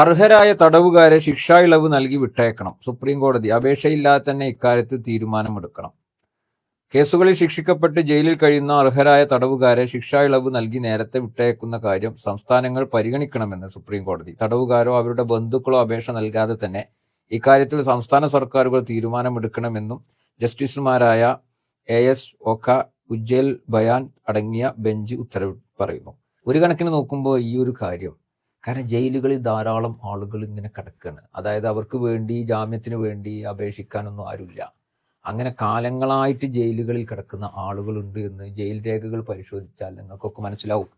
അർഹരായ തടവുകാരെ ശിക്ഷാ ഇളവ് നൽകി വിട്ടയക്കണം സുപ്രീം കോടതി അപേക്ഷയില്ലാതെ തന്നെ ഇക്കാര്യത്തിൽ തീരുമാനമെടുക്കണം. കേസുകളിൽ ശിക്ഷിക്കപ്പെട്ട് ജയിലിൽ കഴിയുന്ന അർഹരായ തടവുകാരെ ശിക്ഷാ ഇളവ് നൽകി നേരത്തെ വിട്ടയക്കുന്ന കാര്യം സംസ്ഥാനങ്ങൾ പരിഗണിക്കണമെന്ന് സുപ്രീം കോടതി തടവുകാരോ അവരുടെ ബന്ധുക്കളോ അപേക്ഷ നൽകാതെ തന്നെ ഇക്കാര്യത്തിൽ സംസ്ഥാന സർക്കാരുകൾ തീരുമാനമെടുക്കണമെന്നും ജസ്റ്റിസുമാരായ എ എസ് ഒക്ക ഉജ്ജൽ ബയാൻ അടങ്ങിയ ബെഞ്ച് ഉത്തരവ് പറയുന്നു. ഒരു കണക്കിന് നോക്കുമ്പോൾ ഈ ഒരു കാര്യം കാരണം ജയിലുകളിൽ ധാരാളം ആളുകൾ ഇങ്ങനെ കിടക്കുകയാണ് അതായത് അവർക്ക് വേണ്ടി ജാമ്യത്തിന് വേണ്ടി അപേക്ഷിക്കാനൊന്നും ആരുമില്ല. അങ്ങനെ കാലങ്ങളായിട്ട് ജയിലുകളിൽ കിടക്കുന്ന ആളുകളുണ്ട് എന്ന് ജയിൽ രേഖകൾ പരിശോധിച്ചാൽ നിങ്ങൾക്കൊക്കെ മനസ്സിലാവും.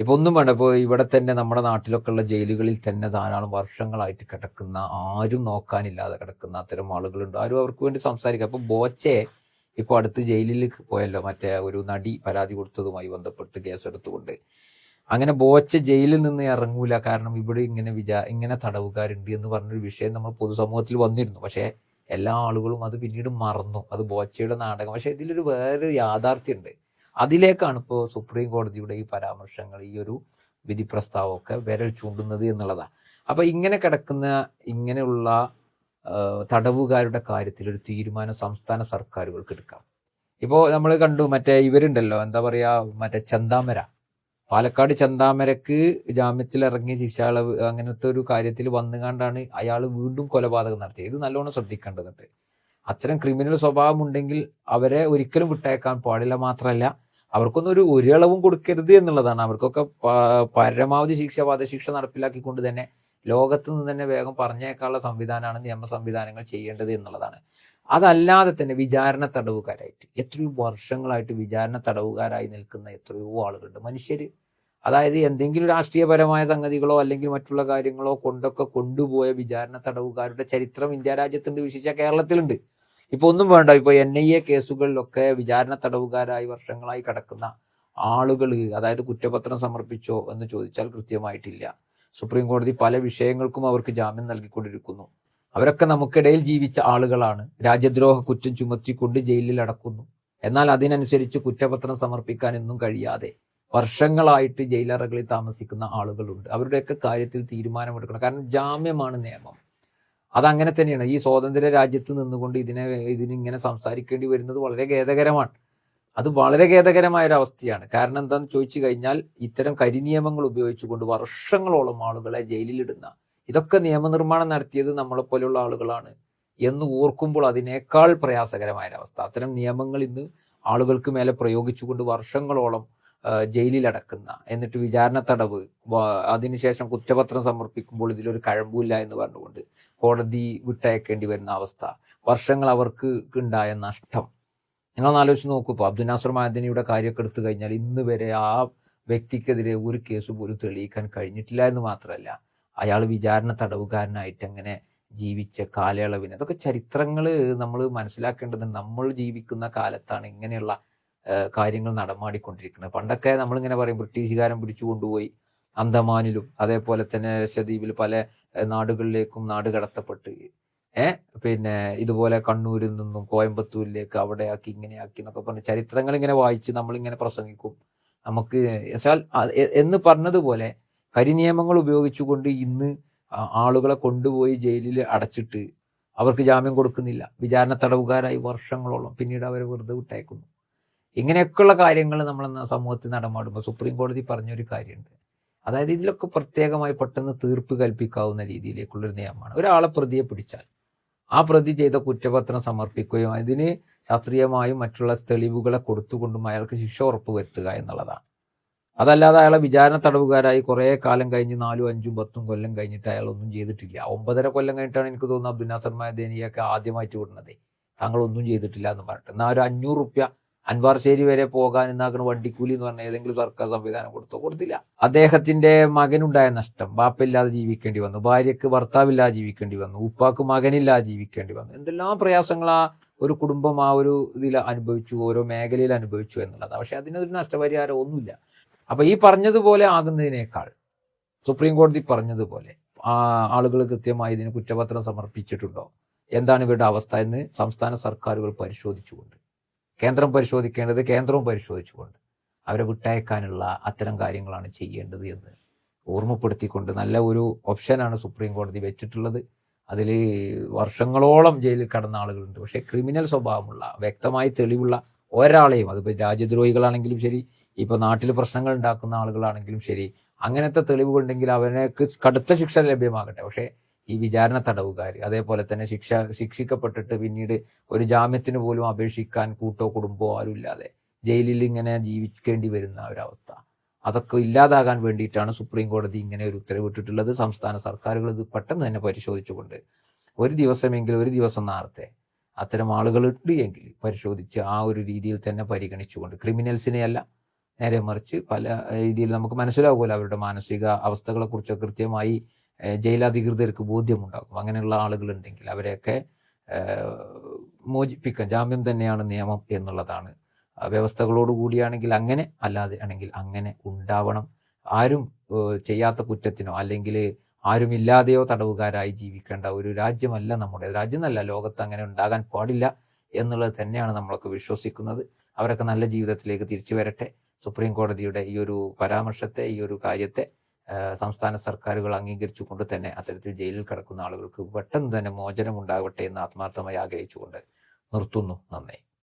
ഇപ്പൊ ഒന്നും വേണ്ട. ഇപ്പോൾ ഇവിടെ തന്നെ നമ്മുടെ നാട്ടിലൊക്കെ ഉള്ള ജയിലുകളിൽ തന്നെ ധാരാളം വർഷങ്ങളായിട്ട് കിടക്കുന്ന ആരും നോക്കാനില്ലാതെ കിടക്കുന്ന അത്തരം ആളുകളുണ്ട്. ആരും അവർക്ക് വേണ്ടി സംസാരിക്കുക അപ്പൊ ബോച്ചെ ഇപ്പോൾ അടുത്ത് ജയിലിൽ പോയല്ലോ. മറ്റേ ഒരു നടി പരാതി കൊടുത്തതുമായി ബന്ധപ്പെട്ട് കേസെടുത്തുകൊണ്ട്. അങ്ങനെ ബോച്ച ജയിലിൽ നിന്ന് ഇറങ്ങൂല. കാരണം ഇവിടെ ഇങ്ങനെ വിചാ ഇങ്ങനെ തടവുകാരുണ്ട് എന്ന് പറഞ്ഞൊരു വിഷയം നമ്മൾ പൊതുസമൂഹത്തിൽ വന്നിരുന്നു. പക്ഷേ എല്ലാ ആളുകളും അത് പിന്നീട് മറന്നു. അത് ബോച്ചയുടെ നാടകം. പക്ഷേ ഇതിലൊരു വേറൊരു യാഥാർത്ഥ്യമുണ്ട്. അതിലേക്കാണ് ഇപ്പോൾ സുപ്രീം കോടതിയുടെ ഈ പരാമർശങ്ങൾ ഈ ഒരു വിധി പ്രസ്താവമൊക്കെ വിരൽ ചൂണ്ടുന്നത് എന്നുള്ളതാണ്. അപ്പൊ ഇങ്ങനെ കിടക്കുന്ന ഇങ്ങനെയുള്ള തടവുകാരുടെ കാര്യത്തിൽ ഒരു തീരുമാനം സംസ്ഥാന സർക്കാരുകൾക്ക് എടുക്കാം. ഇപ്പോൾ നമ്മൾ കണ്ടു മറ്റേ ഇവരുണ്ടല്ലോ. എന്താ പറയുക? മറ്റേ ചന്താമര. പാലക്കാട് ചന്താമരക്ക് ജാമ്യത്തിൽ ഇറങ്ങി ശിക്ഷാളവ് അങ്ങനത്തെ ഒരു കാര്യത്തിൽ വന്നുകൊണ്ടാണ് അയാൾ വീണ്ടും കൊലപാതകം നടത്തിയത്. ഇത് നല്ലോണം ശ്രദ്ധിക്കേണ്ടതുണ്ട്. അത്തരം ക്രിമിനൽ സ്വഭാവം ഉണ്ടെങ്കിൽ അവരെ ഒരിക്കലും വിട്ടേക്കാൻ പാടില്ല മാത്രമല്ല അവർക്കൊന്നും ഒരു ഒരളവും കൊടുക്കരുത് എന്നുള്ളതാണ്. അവർക്കൊക്കെ പരമാവധി ശിക്ഷ വധശിക്ഷ നടപ്പിലാക്കിക്കൊണ്ട് തന്നെ ലോകത്ത് നിന്ന് തന്നെ വേഗം പറഞ്ഞേക്കാനുള്ള സംവിധാനമാണ് നിയമ സംവിധാനങ്ങൾ ചെയ്യേണ്ടത് എന്നുള്ളതാണ്. അതല്ലാതെ തന്നെ വിചാരണ തടവുകാരായിട്ട് എത്രയോ വർഷങ്ങളായിട്ട് വിചാരണ തടവുകാരായി നിൽക്കുന്ന എത്രയോ ആളുകളുണ്ട്. മനുഷ്യർ അതായത് എന്തെങ്കിലും രാഷ്ട്രീയപരമായ സംഗതികളോ അല്ലെങ്കിൽ മറ്റുള്ള കാര്യങ്ങളോ കൊണ്ടൊക്കെ കൊണ്ടുപോയ വിചാരണ തടവുകാരുടെ ചരിത്രം ഇന്ത്യ രാജ്യത്തുണ്ട് വിശേഷിച്ച കേരളത്തിലുണ്ട്. ഇപ്പൊ ഒന്നും വേണ്ട ഇപ്പൊ എൻ ഐ എ കേസുകളിലൊക്കെ വിചാരണ തടവുകാരായി വർഷങ്ങളായി കിടക്കുന്ന ആളുകൾ അതായത് കുറ്റപത്രം സമർപ്പിച്ചോ എന്ന് ചോദിച്ചാൽ കൃത്യമായിട്ടില്ല. സുപ്രീം കോടതി പല വിഷയങ്ങൾക്കും അവർക്ക് ജാമ്യം നൽകിക്കൊണ്ടിരിക്കുന്നു. അവരൊക്കെ നമുക്കിടയിൽ ജീവിച്ച ആളുകളാണ്. രാജ്യദ്രോഹ കുറ്റം ചുമത്തിക്കൊണ്ട് ജയിലിൽ അടക്കുന്നു. എന്നാൽ അതിനനുസരിച്ച് കുറ്റപത്രം സമർപ്പിക്കാൻ ഒന്നും കഴിയാതെ വർഷങ്ങളായിട്ട് ജയിലറകളിൽ താമസിക്കുന്ന ആളുകളുണ്ട്. അവരുടെയൊക്കെ കാര്യത്തിൽ തീരുമാനമെടുക്കണം. കാരണം ജാമ്യമാണ് നിയമം. അതങ്ങനെ തന്നെയാണ്. ഈ സ്വാതന്ത്ര്യ രാജ്യത്ത് നിന്നുകൊണ്ട് ഇതിനെ ഇതിനിങ്ങനെ സംസാരിക്കേണ്ടി വരുന്നത് വളരെ ഖേദകരമാണ്. അത് വളരെ ഖേദകരമായ ഒരു അവസ്ഥയാണ്. കാരണം എന്താണെന്ന് ചോദിച്ചു കഴിഞ്ഞാൽ ഇത്തരം കരിനിയമങ്ങൾ ഉപയോഗിച്ചുകൊണ്ട് വർഷങ്ങളോളം ആളുകളെ ജയിലിലിടുന്ന ഇതൊക്കെ നിയമനിർമ്മാണം നടത്തിയത് നമ്മളെപ്പോലെയുള്ള ആളുകളാണ് എന്ന് ഓർക്കുമ്പോൾ അതിനേക്കാൾ പ്രയാസകരമായ അവസ്ഥ. അത്തരം നിയമങ്ങൾ ഇന്ന് ആളുകൾക്ക് മേലെ പ്രയോഗിച്ചുകൊണ്ട് വർഷങ്ങളോളം ജയിലിലടക്കുന്ന എന്നിട്ട് വിചാരണ തടവ് അതിനുശേഷം കുറ്റപത്രം സമർപ്പിക്കുമ്പോൾ ഇതിലൊരു കഴമ്പില്ല എന്ന് പറഞ്ഞുകൊണ്ട് കോടതി വിട്ടയക്കേണ്ടി വരുന്ന അവസ്ഥ വർഷങ്ങൾ അവർക്ക് ഉണ്ടായ നഷ്ടം. നിങ്ങൾ ആലോചിച്ച് നോക്കൂ ഇപ്പോൾ അബ്ദുൽ നാസർ മാദിനിയുടെ കാര്യമൊക്കെ എടുത്തു കഴിഞ്ഞാൽ ഇന്ന് വരെ ആ വ്യക്തിക്കെതിരെ ഒരു കേസ് പോലും തെളിയിക്കാൻ കഴിഞ്ഞിട്ടില്ല എന്ന് മാത്രമല്ല അയാൾ വിചാരണ തടവുകാരനായിട്ട് അങ്ങനെ ജീവിച്ച കാലയളവിന്. അതൊക്കെ ചരിത്രങ്ങൾ നമ്മൾ മനസ്സിലാക്കേണ്ടത് നമ്മൾ ജീവിക്കുന്ന കാലത്താണ് ഇങ്ങനെയുള്ള കാര്യങ്ങൾ നടമാടിക്കൊണ്ടിരിക്കുന്നത്. പണ്ടൊക്കെ നമ്മളിങ്ങനെ പറയും ബ്രിട്ടീഷുകാരൻ പിടിച്ചു കൊണ്ടുപോയി അന്തമാനിലും അതേപോലെ തന്നെ ലക്ഷദ്വീപിൽ പല നാടുകളിലേക്കും നാട് കടത്തപ്പെട്ട് പിന്നെ ഇതുപോലെ കണ്ണൂരിൽ നിന്നും കോയമ്പത്തൂരിലേക്ക് അവിടെ ആക്കി ഇങ്ങനെ ആക്കി എന്നൊക്കെ പറഞ്ഞ് ചരിത്രങ്ങൾ ഇങ്ങനെ വായിച്ച് നമ്മൾ ഇങ്ങനെ പ്രസംഗിക്കും. നമുക്ക് വെച്ചാൽ എന്ന് പറഞ്ഞതുപോലെ കരിനിയമങ്ങൾ ഉപയോഗിച്ചുകൊണ്ട് ഇന്ന് ആളുകളെ കൊണ്ടുപോയി ജയിലിൽ അടച്ചിട്ട് അവർക്ക് ജാമ്യം കൊടുക്കുന്നില്ല. വിചാരണ തടവുകാരായി വർഷങ്ങളോളം പിന്നീട് അവരെ വെറുതെ വിട്ടയക്കുന്നു. ഇങ്ങനെയൊക്കെയുള്ള കാര്യങ്ങൾ നമ്മൾ സമൂഹത്തിൽ നടമാടുമ്പോൾ സുപ്രീം കോടതി പറഞ്ഞൊരു കാര്യമുണ്ട്. അതായത് ഇതിലൊക്കെ പ്രത്യേകമായി പെട്ടെന്ന് തീർപ്പ് കൽപ്പിക്കാവുന്ന രീതിയിലേക്കുള്ളൊരു നിയമമാണ്. ഒരാളെ പ്രതിയെ പിടിച്ചാൽ ആ പ്രതി ചെയ്ത കുറ്റപത്രം സമർപ്പിക്കുകയും അതിന് ശാസ്ത്രീയമായും മറ്റുള്ള തെളിവുകളെ കൊടുത്തുകൊണ്ടും അയാൾക്ക് ശിക്ഷ ഉറപ്പ് ഉറപ്പുവരുത്തുക എന്നുള്ളതാണ്. അതല്ലാതെ അയാളെ വിചാരണ തടവുകാരായി കുറേ കാലം കഴിഞ്ഞ് നാലും അഞ്ചും പത്തും കൊല്ലം കഴിഞ്ഞിട്ട് അയാൾ ഒന്നും ചെയ്തിട്ടില്ല. ഒമ്പതര കൊല്ലം കഴിഞ്ഞിട്ടാണ് എനിക്ക് തോന്നുന്നത് അബ്ദുൽ നാസർ മഹദേനിയൊക്കെ ആദ്യമായിട്ട് വിടുന്നത്. താങ്കൾ ഒന്നും ചെയ്തിട്ടില്ല എന്ന് പറഞ്ഞിട്ട്. എന്നാൽ ഒരു അഞ്ഞൂറ് റുപ്യ അൻവാർശ്ശേരി വരെ പോകാൻ എന്നാക്കണ വണ്ടിക്കൂലി എന്ന് പറഞ്ഞ ഏതെങ്കിലും സർക്കാർ സംവിധാനം കൊടുത്തോ? കൊടുത്തില്ല. അദ്ദേഹത്തിന്റെ മകനുണ്ടായ നഷ്ടം. ബാപ്പില്ലാതെ ജീവിക്കേണ്ടി വന്നു. ഭാര്യക്ക് ഭർത്താവില്ലാതെ ജീവിക്കേണ്ടി വന്നു. ഉപ്പാക്ക് മകനില്ലാതെ ജീവിക്കേണ്ടി വന്നു. എന്തെല്ലാം പ്രയാസങ്ങൾ ആ ഒരു കുടുംബം ആ ഒരു ഇതിൽ അനുഭവിച്ചു ഓരോ മേഖലയിൽ അനുഭവിച്ചു എന്നുള്ളത്. പക്ഷെ അതിനൊരു നഷ്ടപരിഹാരം ഒന്നുമില്ല. അപ്പൊ ഈ പറഞ്ഞതുപോലെ ആകുന്നതിനേക്കാൾ സുപ്രീം കോടതി പറഞ്ഞതുപോലെ ആ ആളുകൾ കൃത്യമായി ഇതിന് കുറ്റപത്രം സമർപ്പിച്ചിട്ടുണ്ടോ? എന്താണ് ഇവരുടെ അവസ്ഥ എന്ന് സംസ്ഥാന സർക്കാരുകൾ പരിശോധിച്ചുകൊണ്ട്. കേന്ദ്രം പരിശോധിക്കേണ്ടത് കേന്ദ്രവും പരിശോധിച്ചുകൊണ്ട് അവരെ വിട്ടയക്കാനുള്ള അത്തരം കാര്യങ്ങളാണ് ചെയ്യേണ്ടത് എന്ന് ഓർമ്മപ്പെടുത്തിക്കൊണ്ട് നല്ല ഒരു ഓപ്ഷനാണ് സുപ്രീം കോടതി വെച്ചിട്ടുള്ളത്. അതിൽ വർഷങ്ങളോളം ജയിലിൽ കടന്ന ആളുകളുണ്ട്. പക്ഷേ ക്രിമിനൽ സ്വഭാവമുള്ള വ്യക്തമായി തെളിവുള്ള ഒരാളെയും അതിപ്പോൾ രാജ്യദ്രോഹികളാണെങ്കിലും ശരി ഇപ്പോൾ നാട്ടിൽ പ്രശ്നങ്ങൾ ഉണ്ടാക്കുന്ന ആളുകളാണെങ്കിലും ശരി അങ്ങനത്തെ തെളിവുകളുണ്ടെങ്കിൽ അവനക്ക് കടുത്ത ശിക്ഷ ലഭ്യമാകട്ടെ. പക്ഷേ ഈ വിചാരണ തടവുകാർ അതേപോലെ തന്നെ ശിക്ഷ ശിക്ഷിക്കപ്പെട്ടിട്ട് പിന്നീട് ഒരു ജാമ്യത്തിന് പോലും അപേക്ഷിക്കാൻ കൂട്ടോ കുടുംബമോ ആരും ഇല്ലാതെ ജയിലിൽ ഇങ്ങനെ ജീവിക്കേണ്ടി വരുന്ന ഒരവസ്ഥ. അതൊക്കെ ഇല്ലാതാകാൻ വേണ്ടിയിട്ടാണ് സുപ്രീം കോടതി ഇങ്ങനെ ഒരു ഉത്തരവിട്ടിട്ടുള്ളത്. സംസ്ഥാന സർക്കാരുകൾ ഇത് പെട്ടെന്ന് തന്നെ പരിശോധിച്ചുകൊണ്ട് ഒരു ദിവസമെങ്കിലും ഒരു ദിവസം നേരത്തെ അത്തരം ആളുകൾ എങ്കിൽ പരിശോധിച്ച് ആ ഒരു രീതിയിൽ തന്നെ പരിഗണിച്ചുകൊണ്ട് ക്രിമിനൽസിനെ അല്ല നേരെ മറിച്ച് പല രീതിയിൽ നമുക്ക് മനസ്സിലാവുമല്ലോ അവരുടെ മാനസിക അവസ്ഥകളെക്കുറിച്ച് കൃത്യമായി ജയിലധികൃതർക്ക് ബോധ്യമുണ്ടാകും. അങ്ങനെയുള്ള ആളുകളുണ്ടെങ്കിൽ അവരെയൊക്കെ മോചിപ്പിക്കാൻ ജാമ്യം തന്നെയാണ് നിയമം എന്നുള്ളതാണ്. വ്യവസ്ഥകളോട് കൂടിയാണെങ്കിൽ അങ്ങനെ അല്ലാതെ ആണെങ്കിൽ അങ്ങനെ ഉണ്ടാവണം. ആരും ചെയ്യാത്ത കുറ്റത്തിനോ അല്ലെങ്കിൽ ആരുമില്ലാതെയോ തടവുകാരായി ജീവിക്കേണ്ട ഒരു രാജ്യമല്ല നമ്മുടെ. രാജ്യം എന്നല്ല ലോകത്ത് അങ്ങനെ ഉണ്ടാകാൻ പാടില്ല എന്നുള്ളത് തന്നെയാണ് നമ്മളൊക്കെ വിശ്വസിക്കുന്നത്. അവരൊക്കെ നല്ല ജീവിതത്തിലേക്ക് തിരിച്ചു വരട്ടെ. സുപ്രീം കോടതിയുടെ ഈ ഒരു പരാമർശത്തെ ഈ ഒരു കാര്യത്തെ സംസ്ഥാന സർക്കാരുകൾ അംഗീകരിച്ചുകൊണ്ട് തന്നെ അത്തരത്തിൽ ജയിലിൽ കിടക്കുന്ന ആളുകൾക്ക് പെട്ടെന്ന് തന്നെ മോചനം ഉണ്ടാകട്ടെ എന്ന് ആത്മാർത്ഥമായി ആഗ്രഹിച്ചുകൊണ്ട് നിർത്തുന്നു. നന്ദി.